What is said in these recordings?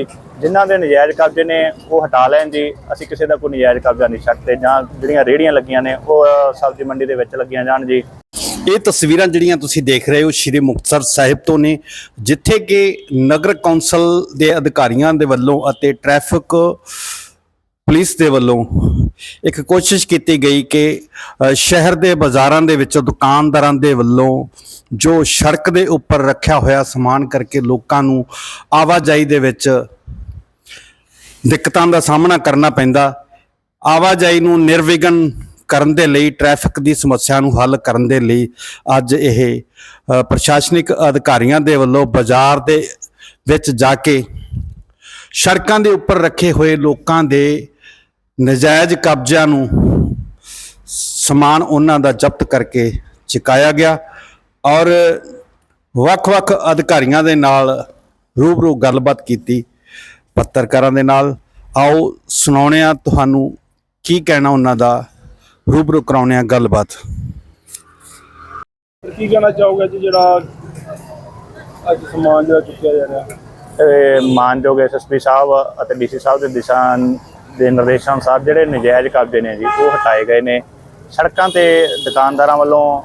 ਵੀ ਜਿਨ੍ਹਾਂ ਦੇ ਨਜਾਇਜ਼ ਕਬਜ਼ੇ ਨੇ ਉਹ ਹਟਾ ਲੈਣ ਜੀ ਅਸੀਂ ਕਿਸੇ ਦਾ ਕੋਈ ਨਜਾਇਜ਼ ਕਬਜ਼ਾ ਨਹੀਂ ਛੱਡਦੇ ਜਾਂ ਜਿਹੜੀਆਂ ਰੇਹੜੀਆਂ ਲੱਗੀਆਂ ਨੇ, ਉਹ ਸਬਜ਼ੀ ਮੰਡੀ ਦੇ ਵਿੱਚ ਲੱਗੀਆਂ ਜਾਣ ਜੀ। ਇਹ ਤਸਵੀਰਾਂ ਜਿਹੜੀਆਂ ਤੁਸੀਂ ਦੇਖ ਰਹੇ ਹੋ ਸ਼੍ਰੀ ਮੁਕਤਸਰ ਸਾਹਿਬ ਤੋਂ ਨੇ, ਜਿੱਥੇ ਕਿ ਨਗਰ ਕੌਂਸਲ ਦੇ ਅਧਿਕਾਰੀਆਂ ਦੇ ਵੱਲੋਂ ਅਤੇ ਟ੍ਰੈਫਿਕ ਪੁਲਿਸ ਦੇ ਵੱਲੋਂ ਇੱਕ ਕੋਸ਼ਿਸ਼ ਕੀਤੀ ਗਈ ਕਿ ਸ਼ਹਿਰ ਦੇ ਬਾਜ਼ਾਰਾਂ ਦੇ ਵਿੱਚੋਂ, ਦੁਕਾਨਦਾਰਾਂ ਦੇ ਵੱਲੋਂ ਜੋ ਸੜਕ ਦੇ ਉੱਪਰ ਰੱਖਿਆ ਹੋਇਆ ਸਮਾਨ ਕਰਕੇ ਲੋਕਾਂ ਨੂੰ ਆਵਾਜਾਈ ਦੇ ਵਿੱਚ ਦਿੱਕਤਾਂ ਦਾ ਸਾਹਮਣਾ ਕਰਨਾ ਪੈਂਦਾ, ਆਵਾਜਾਈ ਨੂੰ ਨਿਰਵਿਘਨ ਕਰਨ ਦੇ ਲਈ, ਟ੍ਰੈਫਿਕ ਦੀ ਸਮੱਸਿਆ ਨੂੰ ਹੱਲ ਕਰਨ ਦੇ ਲਈ ਅੱਜ ਇਹ ਪ੍ਰਸ਼ਾਸਨਿਕ ਅਧਿਕਾਰੀਆਂ ਦੇ ਵੱਲੋਂ ਬਾਜ਼ਾਰ ਦੇ ਵਿੱਚ ਜਾ ਕੇ ਸੜਕਾਂ ਦੇ ਉੱਪਰ ਰੱਖੇ ਹੋਏ ਲੋਕਾਂ ਦੇ ਨਜਾਇਜ਼ ਕਬਜ਼ਿਆਂ ਨੂੰ ਸਮਾਨ ਉਹਨਾਂ ਦਾ ਜ਼ਬਤ ਕਰਕੇ ਚੁਕਾਇਆ ਗਿਆ ਔਰ ਵੱਖ-ਵੱਖ ਅਧਿਕਾਰੀਆਂ ਦੇ ਨਾਲ ਰੂਬਰੂ ਗੱਲਬਾਤ ਕੀਤੀ ਪੱਤਰਕਾਰਾਂ ਦੇ ਨਾਲ। ਆਓ ਸੁਣਾਉਣੇ ਆ ਤੁਹਾਨੂੰ ਕੀ ਕਹਿਣਾ ਉਹਨਾਂ ਦਾ ਰੂਬਰੂ ਕਰਾਉਣੇ ਆ ਗੱਲਬਾਤ। ਕੀ ਕਹਿਣਾ ਚਾਹੋਗੇ ਜੀ ਜਿਹੜਾ ਅੱਜ ਸਮਾਨ ਜਿਹੜਾ ਚੁੱਕਿਆ ਜਾ ਰਿਹਾ? ਇਹ ਮਾਨਯੋਗ ਐਸਐਸਪੀ ਸਾਹਿਬ ਅਤੇ ਡੀਸੀ ਸਾਹਿਬ ਦੇ ਦਿਸ਼ਾ ਦੇ ਨਿਰਦੇਸ਼ਾਂ ਅਨੁਸਾਰ ਜਿਹੜੇ ਨਜਾਇਜ਼ ਕਬਜ਼ੇ ਨੇ ਜੀ, ਉਹ ਹਟਾਏ ਗਏ ਨੇ। ਸੜਕਾਂ ਤੇ ਦੁਕਾਨਦਾਰਾਂ ਵੱਲੋਂ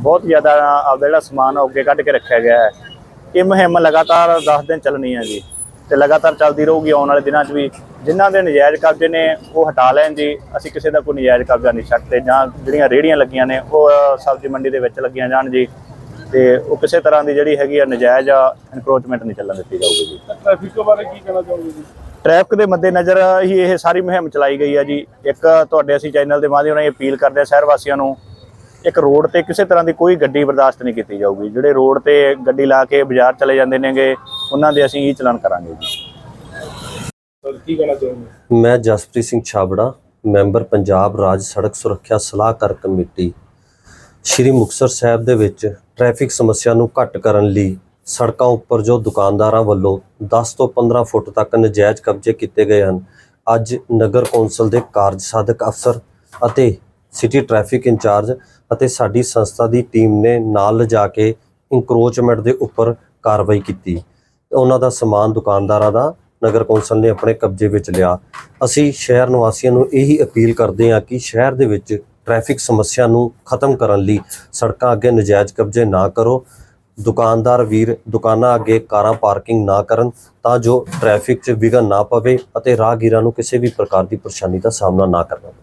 ਬਹੁਤ ਜ਼ਿਆਦਾ ਆਪਦਾ ਜਿਹੜਾ ਸਮਾਨ ਉਹ ਅੱਗੇ ਕੱਢ ਕੇ ਰੱਖਿਆ ਗਿਆ ਹੈ। ਇਹ ਮੁਹਿੰਮ ਲਗਾਤਾਰ 10 ਦਿਨ ਚੱਲਣੀ ਹੈ ਜੀ ਤੇ ਲਗਾਤਾਰ ਚੱਲਦੀ ਰਹੂਗੀ, ਆਉਣ ਵਾਲੇ ਦਿਨਾਂ 'ਚ ਵੀ। ਜਿਨ੍ਹਾਂ ਦੇ ਨਜਾਇਜ਼ ਕਬਜ਼ੇ ਨੇ, ਉਹ ਹਟਾ ਲੈਣ ਜੀ। ਅਸੀਂ ਕਿਸੇ ਦਾ ਕੋਈ ਨਜਾਇਜ਼ ਕਬਜ਼ਾ ਨਹੀਂ ਛੱਡਦੇ ਜਾਂ ਜਿਹੜੀਆਂ ਰੇਹੜੀਆਂ ਲੱਗੀਆਂ ਨੇ, ਉਹ ਸਬਜ਼ੀ ਮੰਡੀ ਦੇ ਵਿੱਚ ਲੱਗੀਆਂ ਜਾਣ ਜੀ। ਤੇ ਉਹ ਕਿਸੇ ਤਰ੍ਹਾਂ ਦੀ ਜਿਹੜੀ ਹੈਗੀ ਆ ਨਜਾਇਜ਼ ਇਨਕਰੋਚਮੈਂਟ ਨਹੀਂ ਚੱਲਣ ਦਿੱਤੀ ਜਾਊਗੀ ਜੀ। ਟ੍ਰੈਫਿਕ ਬਾਰੇ ਕੀ ਕਹਿਣਾ ਚਾਹੋਗੇ ਜੀ? ਟ੍ਰੈਫਿਕ ਦੇ ਮੱਦੇਨਜ਼ਰ ਹੀ ਇਹ ਸਾਰੀ ਮੁਹਿੰਮ ਚਲਾਈ ਗਈ ਹੈ ਜੀ। ਇੱਕ ਤੁਹਾਡੇ ਅਸੀਂ ਚੈਨਲ ਦੇ ਮਾਧਿਅਮ ਨਾਲ ਇਹ ਅਪੀਲ ਕਰਦੇ ਹਾਂ ਸ਼ਹਿਰ ਵਾਸੀਆਂ ਨੂੰ ਇੱਕ ਰੋਡ ਤੇ ਕਿਸੇ ਤਰ੍ਹਾਂ ਦੀ ਕੋਈ ਗੱਡੀ ਬਰਦਾਸ਼ਤ ਨਹੀਂ ਕੀਤੀ ਜਾਊਗੀ। ਜਿਹੜੇ ਰੋਡ ਤੇ ਗੱਡੀ ਲਾ ਕੇ ਬਾਜ਼ਾਰ ਚਲੇ ਜਾਂਦੇ ਨੇਗੇ ਉਹਨਾਂ ਦੇ ਅਸੀਂ ਹੀ ਚਲਾਨ ਕਰਾਂਗੇ ਜੀ। ਮੈਂ ਜਸਪ੍ਰੀਤ ਸਿੰਘ ਛਾਬੜਾ ਮੈਂਬਰ ਪੰਜਾਬ ਰਾਜ ਸੜਕ ਸੁਰੱਖਿਆ ਸਲਾਹਕਾਰ ਕਮੇਟੀ। ਸ਼੍ਰੀ ਮੁਕਤਸਰ ਸਾਹਿਬ ਦੇ ਵਿੱਚ ਟ੍ਰੈਫਿਕ ਸਮੱਸਿਆ ਨੂੰ ਘੱਟ ਕਰਨ ਲਈ ਸੜਕਾਂ ਉੱਪਰ ਜੋ ਦੁਕਾਨਦਾਰਾਂ ਵੱਲੋਂ 10 ਤੋਂ 15 ਫੁੱਟ ਤੱਕ ਨਜਾਇਜ਼ ਕਬਜ਼ੇ ਕੀਤੇ ਗਏ ਹਨ, ਅੱਜ ਨਗਰ ਕੌਂਸਲ ਦੇ ਕਾਰਜ ਸਾਧਕ ਅਫਸਰ ਅਤੇ ਸਿਟੀ ਟ੍ਰੈਫਿਕ ਇੰਚਾਰਜ ਅਤੇ ਸਾਡੀ ਸੰਸਥਾ ਦੀ ਟੀਮ ਨੇ ਨਾਲ ਲਿਜਾ ਕੇ ਇਨਕਰੋਚਮੈਂਟ ਦੇ ਉੱਪਰ ਕਾਰਵਾਈ ਕੀਤੀ। ਉਹਨਾਂ ਦਾ ਸਮਾਨ ਦੁਕਾਨਦਾਰਾਂ ਦਾ ਨਗਰ ਕੌਂਸਲ ਨੇ ਆਪਣੇ ਕਬਜ਼ੇ ਵਿੱਚ ਲਿਆ। ਅਸੀਂ ਸ਼ਹਿਰ ਨਿਵਾਸੀਆਂ ਨੂੰ ਇਹੀ ਅਪੀਲ ਕਰਦੇ ਹਾਂ ਕਿ ਸ਼ਹਿਰ ਦੇ ਵਿੱਚ ਟ੍ਰੈਫਿਕ ਸਮੱਸਿਆ ਨੂੰ ਖਤਮ ਕਰਨ ਲਈ ਸੜਕਾਂ ਅੱਗੇ ਨਜਾਇਜ਼ ਕਬਜ਼ੇ ਨਾ ਕਰੋ। ਦੁਕਾਨਦਾਰ ਵੀਰ ਦੁਕਾਨਾਂ ਅੱਗੇ ਕਾਰਾਂ ਪਾਰਕਿੰਗ ਨਾ ਕਰਨ ਤਾਂ ਜੋ ਟ੍ਰੈਫਿਕ 'ਚ ਵਿਘਨ ਨਾ ਪਵੇ ਅਤੇ ਰਾਹਗੀਰਾਂ ਨੂੰ ਕਿਸੇ ਵੀ ਪ੍ਰਕਾਰ ਦੀ ਪਰੇਸ਼ਾਨੀ ਦਾ ਸਾਹਮਣਾ ਨਾ ਕਰਨਾ ਪਵੇ।